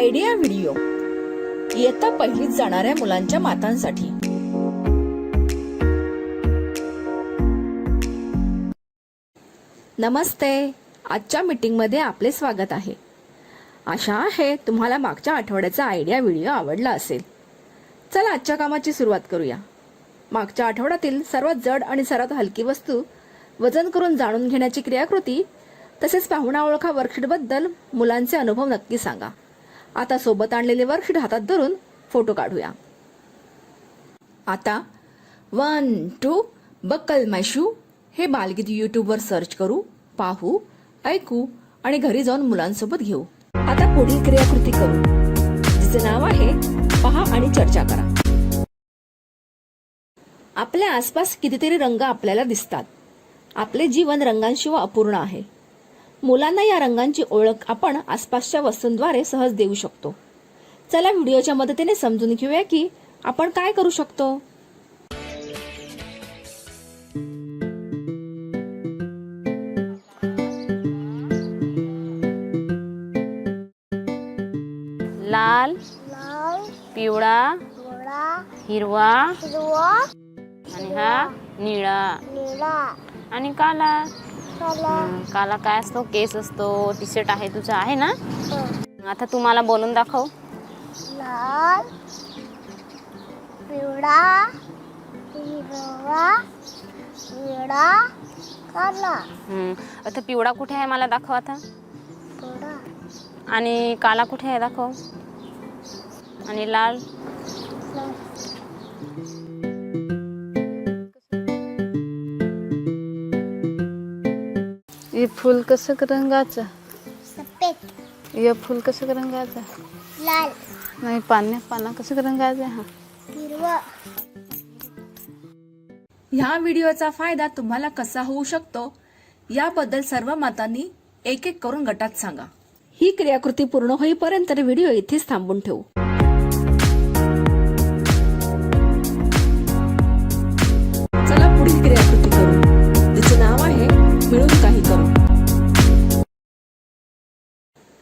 Idea video इयत्ता पहिलीत जाणाऱ्या मुलांच्या मातांसाठी. नमस्ते. आजच्या मीटिंगमध्ये आपले स्वागत आहे. आशा आहे तुम्हाला मागच्या आठवड्याचा आयडिया व्हिडिओ आवडला असेल. चला आजच्या कामाची सुरुवात करूया. मागच्या आठवड्यातील सर्वात जड आणि सर्वात हलकी वस्तू वजन करून जाणून घेण्याची क्रियाकृती तसेच पाहुणा ओळखा वर्कशीटबद्दल मुलांचे अनुभव नक्की सांगा. आता सोबत आणलेले वर्कशीट हातात धरून फोटो काढूया. आता one two buckle my shoe shoe. हे बालगीत युट्यूबवर सर्च करू पाहू ऐकू आणि घरी जाऊन मुलांसोबत घेऊ. आता पुढील क्रियाकृती करू. जिचे नाव आहे पहा आणि चर्चा करा. आपल्या आसपास कितीतरी रंग आपल्याला दिसतात. आपले जीवन रंगांशिवाय अपूर्ण आहे. मुलांना या रंगांची ओळख आपण आसपासच्या वस्तूंद्वारे सहज देऊ शकतो. चला व्हिडिओच्या मदतीने समजून घेऊया की आपण काय करू शकतो. लाल पिवळा हिरवा आणि हा निळा. निळा. आणि काला. काला. काय असतो? केस असतो. टी शर्ट आहे तुझा. आहे ना? हं. आता तू मला बोलून दाखव. लाल पिवळा हिरवा निळा काला. आता पिवळा कुठे आहे मला दाखव आता. आणि काला कुठे आहे दाखव. आणि लाल? लाल. हे फुल कसं रंगाचं? सफेद. हे फुल कसं रंगाचं? लाल. नाही पाण्या पाना कसं रंगाचं हा. हिरवा. ह्या व्हिडिओचा फायदा तुम्हाला कसा होऊ शकतो याबद्दल सर्व मातांनी एक एक करून गटात सांगा. ही क्रियाकृती पूर्ण होईपर्यंत व्हिडिओ इथेच थांबून ठेवू.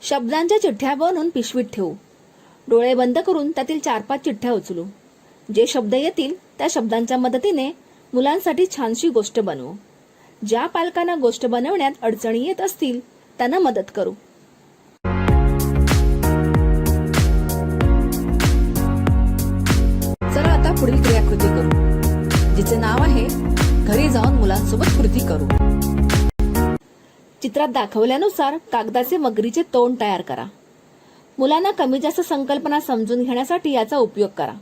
शब्दांच्या चिठ्ठ्या बनवून पिशवीत ठेवू. डोळे बंद करून त्यातील चार पाच चिठ्ठ्या उचलू. जे शब्द येतील त्या शब्दांच्या मदतीने मुलांसाठी छानशी गोष्ट बनवू. ज्या पालकांना गोष्ट बनवण्यात अडचणी येत असतील त्यांना मदत करू. चला आता पुढील क्रियाकृती करू. जिचे नाव आहे घरी जाऊन मुलांसोबत कृती करू. चित्रात दाखवल्यानुसार कागदाचे मगरीचे तोंड तयार करा. मुलांना कमी जास्त संकल्पना समजून घेण्यासाठी याचा उपयोग करा.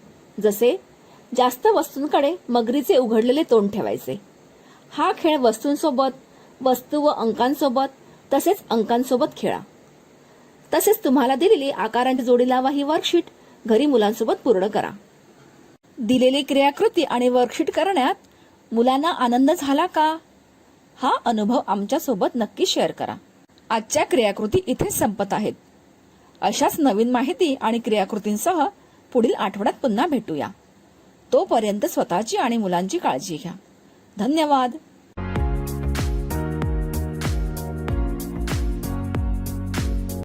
जसे जास्त वस्तूंकडे मगरीचे उघडलेले तोंड ठेवायचे. हा खेळ वस्तूंसोबत वस्तू व अंकांसोबत तसेच अंकांसोबत खेळा. तसेच तुम्हाला दिलेली आकारांची जोडी लावा ही वर्कशीट घरी मुलांसोबत पूर्ण करा. दिलेली क्रियाकृती आणि वर्कशीट करण्यात मुलांना आनंद झाला का? हा अनुभव आमच्यासोबत नक्की शेअर करा. आजच्या क्रियाकृती इथे संपत आहेत. अशाच नवीन माहिती आणि क्रियाकृतींसह पुढील आठवड्यात पुन्हा भेटूया. तोपर्यंत स्वतःची आणि मुलांची काळजी घ्या. धन्यवाद.